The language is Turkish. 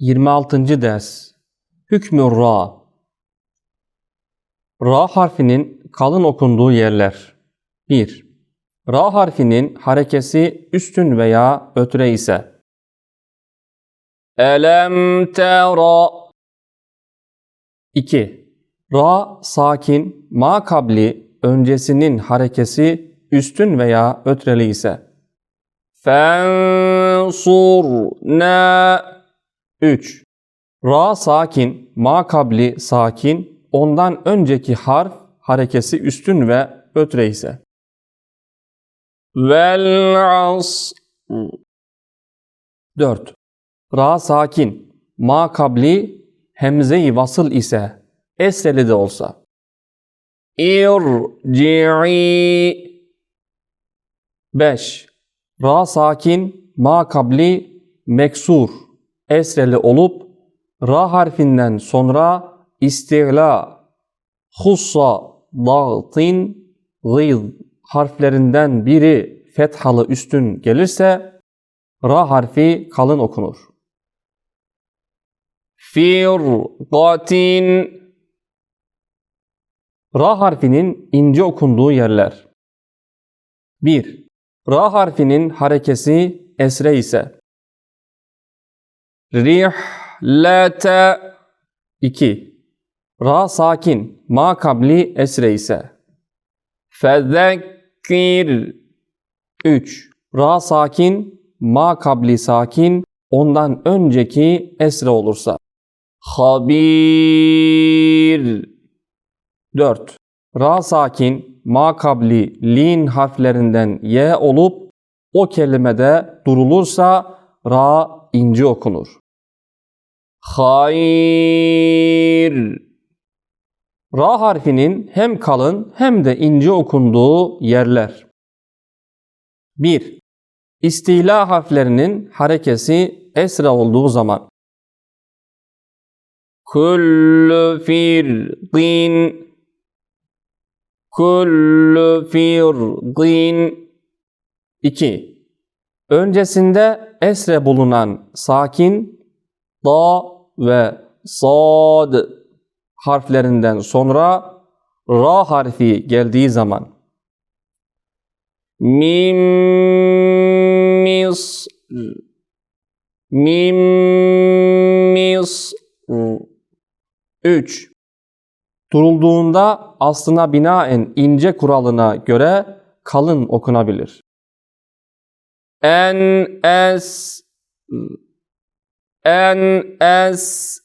26. ders Hükmü Ra Ra harfinin kalın okunduğu yerler 1. Ra harfinin harekesi üstün veya ötre ise Elem tera 2. Ra sakin, ma kabli öncesinin harekesi üstün veya ötreli ise Fensurna 3. Ra sakin, ma kabli sakin, ondan önceki harf harekesi üstün ve ötre ise. Vel as 4. Ra sakin, ma kabli hemze-i vasıl ise esreli de olsa. İrci'i 5. Ra sakin, ma kabli meksur, esreli olup ra harfinden sonra istigla, hussa, dağıtin, gıyz harflerinden biri fethalı üstün gelirse ra harfi kalın okunur. Firqatin Ra harfinin ince okunduğu yerler. 1. Ra harfinin harekesi esre ise. Rihlete 2. Ra sakin, ma kabli esre ise. Fezekkir 3. Ra sakin, ma kabli sakin, ondan önceki esre olursa. Habir 4. Ra sakin, ma kabli, lin harflerinden y olup o kelimede durulursa ra ince okunur. Hayr Ra harfinin hem kalın hem de ince okunduğu yerler. 1. İstila harflerinin harekesi esra olduğu zaman. Kullu firqin Kullu firqin 2. Öncesinde esre bulunan sakin da ve sad harflerinden sonra ra harfi geldiği zaman mim mis mim mis 3 Durulduğunda aslına binaen ince kuralına göre kalın okunabilir. N S N S